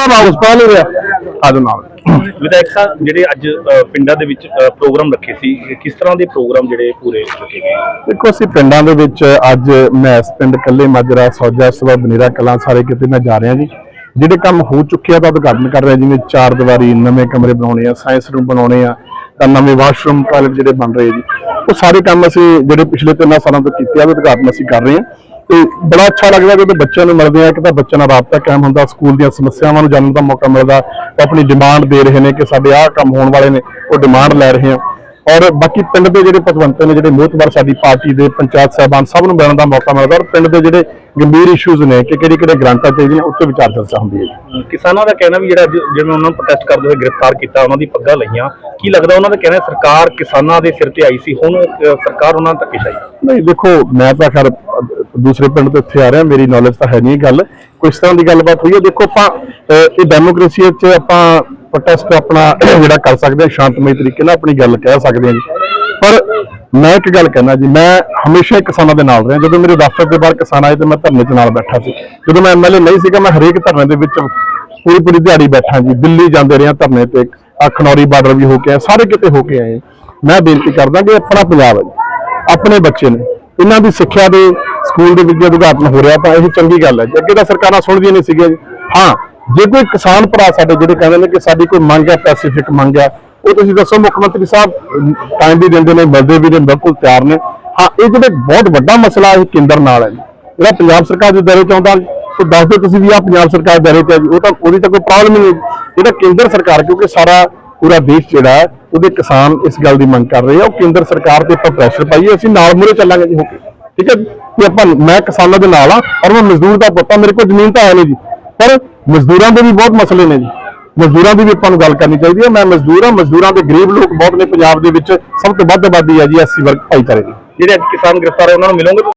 ਸਾਹਿਬ house ਪਾਲ ਹੋ ਰਿਹਾ ਆਜੋ ਨਾਲ ਵਿਧਾਇਕ ਸਾਹਿਬ ਜਿਹੜੇ ਅੱਜ ਪਿੰਡਾਂ ਦੇ ਵਿੱਚ ਪ੍ਰੋਗਰਾਮ ਰੱਖੇ ਸੀ ਕਿਸ ਤਰ੍ਹਾਂ ਦੇ ਪ੍ਰੋਗਰਾਮ ਜਿਹੜੇ ਪੂਰੇ ਰੱਖੇ ਗਏ? ਦੇਖੋ ਅਸੀਂ ਪਿੰਡਾਂ ਦੇ ਵਿੱਚ ਅੱਜ ਮੈਂ ਇਸ ਪਿੰਡ ਕੱਲੇ ਮਾਜਰਾ ਸੌਜਾ ਸਭਾ ਬਨੇਰਾ ਕਲਾਂ ਸਾਰੇ ਕਿਤੇ ਮੈਂ ਜਾ ਰਿਹਾ ਜੀ। ਜਿਹੜੇ ਕੰਮ ਹੋ ਚੁੱਕੇ ਆ ਤਾਂ ਉਦਘਾਟਨ ਕਰ ਰਿਹਾ ਜਿਵੇਂ ਚਾਰ ਦੀਵਾਰੀ ਨਵੇਂ ਕਮਰੇ ਬਣਾਉਣੇ ਆ ਸਾਇੰਸ ਰੂਮ ਬਣਾਉਣੇ ਆ ਤਾਂ ਨਵੇਂ ਵਾਸ਼ਰੂਮ ਟਾਇਲਟ ਜਿਹੜੇ ਬਣ ਰਹੇ ਜੀ। ਉਹ ਸਾਰੇ ਕੰਮ ਅਸੀਂ ਜਿਹੜੇ ਪਿਛਲੇ ਤਿੰਨ ਸਾਲਾਂ ਤੋਂ ਕੀਤੇ ਆ ਉਹ ਉਦਘਾਟਨ ਅਸੀਂ ਕਰ ਰਹੇ ਹਾਂ। ਤੇ ਬੜਾ ਅੱਛਾ ਲੱਗਦਾ ਜਦੋਂ ਬੱਚਿਆਂ ਨੂੰ ਮਿਲਦੇ ਆ ਕਿ ਤਾਂ ਬੱਚਿਆਂ ਨਾਲ ਰਾਬਤਾ ਕਾਇਮ ਹੁੰਦਾ ਸਕੂਲ ਦੀਆਂ ਸਮੱਸਿਆਵਾਂ ਨੂੰ ਜਾਣਨ ਦਾ ਮੌਕਾ ਮਿਲਦਾ ਉਹ ਆਪਣੀ ਡਿਮਾਂਡ ਦੇ ਰਹੇ ਨੇ ਕਿ ਸਾਡੇ ਆਹ ਕੰਮ ਹੋਣ ਵਾਲੇ ਨੇ ਉਹ ਡਿਮਾਂਡ ਲੈ ਰਹੇ ਆ। ਔਰ ਬਾਕੀ ਪਿੰਡ ਦੇ ਜਿਹੜੇ ਪਤਵੰਤੇ ਨੇ ਜਿਹੜੇ ਮੋਹਤਬਰ ਸਾਡੀ ਪਾਰਟੀ ਦੇ ਪੰਚਾਇਤ ਸਾਹਿਬਾਨ ਸਭ ਨੂੰ ਮਿਲਣ ਦਾ ਮੌਕਾ ਮਿਲਦਾ ਔਰ ਪਿੰਡ ਦੇ ਜਿਹੜੇ ਗੰਭੀਰ ਇਸ਼ੂਜ਼ ਨੇ ਕਿ ਕਿਹੜੇ ਕਿਹੜੇ ਗ੍ਰਾਂਟਾਂ ਚਾਹੀਦੀਆਂ ਉੱਤੇ ਵਿਚਾਰ ਚਰਚਾ ਹੁੰਦੀ ਹੈ ਕਿਸਾਨਾਂ ਦਾ ਕਹਿਣਾ ਵੀ ਜਿਹੜਾ ਜਿਵੇਂ ਉਹਨਾਂ ਨੂੰ ਪ੍ਰੋਟੈਸਟ ਕਰਦੇ ਹੋਏ ਗ੍ਰਿਫਤਾਰ ਕੀਤਾ ਉਹਨਾਂ ਦੀ ਪੱਗਾਂ ਲਈਆਂ ਕੀ ਲੱਗਦਾ ਉਹਨਾਂ ਦਾ ਕਹਿਣਾ ਸਰਕਾਰ ਕਿਸਾਨਾਂ ਦੇ ਸਿਰ ਤੇ ਆਈ ਸੀ ਹੁਣ ਸਰਕਾਰ ਉਹਨਾਂ ਤੱਕ ਕਿਸ਼ਾਈ ਨਹੀਂ ਦੇਖੋ ਮੈਂ ਤਾਂ ਖੈਰ ਦੂਸਰੇ ਪਿੰਡ ਤੋਂ ਇੱਥੇ ਆ ਰਿਹਾ, ਮੇਰੀ ਨੌਲੇਜ ਤਾਂ ਹੈ ਨਹੀਂ ਗੱਲ। ਕੋਈ ਤਰ੍ਹਾਂ ਦੀ ਗੱਲਬਾਤ ਹੋਈ ਹੈ? ਦੇਖੋ ਆਪਾਂ ਇਹ ਡੈਮੋਕ੍ਰੇਸੀ ਵਿੱਚ ਆਪਾਂ ਪ੍ਰੋਟੈਸਟ ਆਪਣਾ ਜਿਹੜਾ ਕਰ ਸਕਦੇ ਹਾਂ, ਸ਼ਾਂਤਮਈ ਤਰੀਕੇ ਨਾਲ ਆਪਣੀ ਗੱਲ ਕਹਿ ਸਕਦੇ ਹਾਂ ਜੀ। ਪਰ ਮੈਂ ਇੱਕ ਗੱਲ ਕਹਿਣਾ ਜੀ, ਮੈਂ ਹਮੇਸ਼ਾ ਹੀ ਕਿਸਾਨਾਂ ਦੇ ਨਾਲ ਰਿਹਾ। ਜਦੋਂ ਮੇਰੇ ਦਫ਼ਤਰ ਦੇ ਬਾਹਰ ਕਿਸਾਨ ਆਏ ਤੇ ਮੈਂ ਧਰਨੇ 'ਚ ਨਾਲ ਬੈਠਾ ਸੀ। ਜਦੋਂ ਮੈਂ ਐਮਐਲਏ ਨਹੀਂ ਸੀਗਾ, ਮੈਂ ਹਰੇਕ ਧਰਨੇ ਦੇ ਵਿੱਚ ਪੂਰੀ ਪੂਰੀ ਦਿਹਾੜੀ ਬੈਠਾ ਜੀ। ਦਿੱਲੀ ਜਾਂਦੇ ਰਿਹਾ ਧਰਨੇ ਤੇ, ਆ ਬਾਰਡਰ ਵੀ ਹੋ ਕੇ ਆਏ, ਸਾਰੇ ਕਿਤੇ ਹੋ ਕੇ ਆਏ। ਮੈਂ ਬੇਨਤੀ ਕਰਦਾ ਕਿ ਆਪਣਾ ਪੰਜਾਬ ਹੈ ਜੀ, ਆਪਣੇ ਬੱਚੇ ਨੇ। ਇਹਨਾਂ ਦੀ ਸਿੱਖਿਆ ਦੇ ਸਕੂਲ ਦੇ ਵਿੱਚ ਉਦਘਾਟਨ ਹੋ ਰਿਹਾ ਤਾਂ ਇਹ ਚੰਗੀ ਗੱਲ ਹੈ। ਜੀ ਅੱਗੇ ਤਾਂ ਸਰਕਾਰਾਂ ਸੁਣਦੀਆਂ ਨਹੀਂ ਸੀਗੀਆਂ ਜੀ। ਹਾਂ, ਜੇ ਕੋਈ ਕਿਸਾਨ ਭਰਾ ਸਾਡੇ ਜਿਹੜੇ ਕਹਿੰਦੇ ਨੇ ਕਿ ਸਾਡੀ ਕੋਈ ਮੰਗ ਹੈ ਪੈਸੀਫਿਕ ਮੰਗ ਹੈ, ਉਹ ਤੁਸੀਂ ਦੱਸੋ, ਮੁੱਖ ਮੰਤਰੀ ਸਾਹਿਬ ਟਾਈਮ ਵੀ ਦਿੰਦੇ ਨੇ, ਮਿਲਦੇ ਵੀ ਨੇ, ਬਿਲਕੁਲ ਤਿਆਰ ਨੇ। ਹਾਂ, ਇਹ ਜਿਹੜੇ ਬਹੁਤ ਵੱਡਾ ਮਸਲਾ ਇਹ ਕੇਂਦਰ ਨਾਲ ਹੈ ਜਿਹੜਾ ਪੰਜਾਬ ਸਰਕਾਰ ਦੇ ਦਾਇਰੇ ਚ ਆਉਂਦਾ ਉਹ ਦੱਸ ਦਿਓ ਤੁਸੀਂ ਵੀ ਆ ਪੰਜਾਬ ਸਰਕਾਰ ਦੇ ਦਾਇਰੇ ਚ ਹੈ ਜੀ। ਉਹ ਤਾਂ, ਉਹਦੀ ਤਾਂ ਕੋਈ ਪ੍ਰੋਬਲਮ ਹੀ ਨਹੀਂ ਜਿਹੜਾ ਕੇਂਦਰ ਸਰਕਾਰ, ਕਿਉਂਕਿ ਸਾਰਾ ਪੂਰਾ ਦੇਸ਼ ਜਿਹੜਾ ਹੈ, ਉਹਦੇ ਕਿਸਾਨ ਇਸ ਗੱਲ ਦੀ ਮੰਗ ਕਰ ਰਹੇ ਆ। ਉਹ ਕੇਂਦਰ ਸਰਕਾਰ ਤੇ ਆਪਾਂ ਪ੍ਰੈਸ਼ਰ ਪਾਈਏ, ਅਸੀਂ ਨਾਲ ਮੁਰੇ ਚੱਲਾਂਗੇ ਜੀ, ਹੋ ਕੇ। ਠੀਕ ਹੈ ਜੀ? ਆਪਾਂ, ਮੈਂ ਕਿਸਾਨਾਂ ਦੇ ਨਾਲ ਆ ਔਰ ਮੈਂ ਮਜ਼ਦੂਰ ਦਾ ਪੁੱਤ ਆ ਮੇਰੇ ਕੋਲ ਜ਼ਮੀਨ ਤਾਂ ਹੈ ਨਹੀਂ ਜੀ। ਪਰ ਮਜ਼ਦੂਰਾਂ ਦੇ ਵੀ ਬਹੁਤ ਮਸਲੇ ਨੇ ਜੀ। ਮਜ਼ਦੂਰਾਂ ਦੀ ਵੀ ਆਪਾਂ ਨੂੰ ਗੱਲ ਕਰਨੀ ਚਾਹੀਦੀ ਹੈ। ਮੈਂ ਮਜ਼ਦੂਰ ਆ ਮਜ਼ਦੂਰਾਂ ਦੇ ਗਰੀਬ ਲੋਕ ਬਹੁਤ ਨੇ, ਪੰਜਾਬ ਦੇ ਵਿੱਚ ਸਭ ਤੋਂ ਵੱਧ ਆਬਾਦੀ ਹੈ ਜੀ, ਐਸਸੀ ਵਰਗ ਭਾਈਚਾਰੇ ਦੀ। ਜਿਹੜੇ ਅੱਜ ਕਿਸਾਨ ਗ੍ਰਿਫਤਾਰ ਹੋਏ, ਉਹਨਾਂ ਨੂੰ ਮਿਲੋਗੇ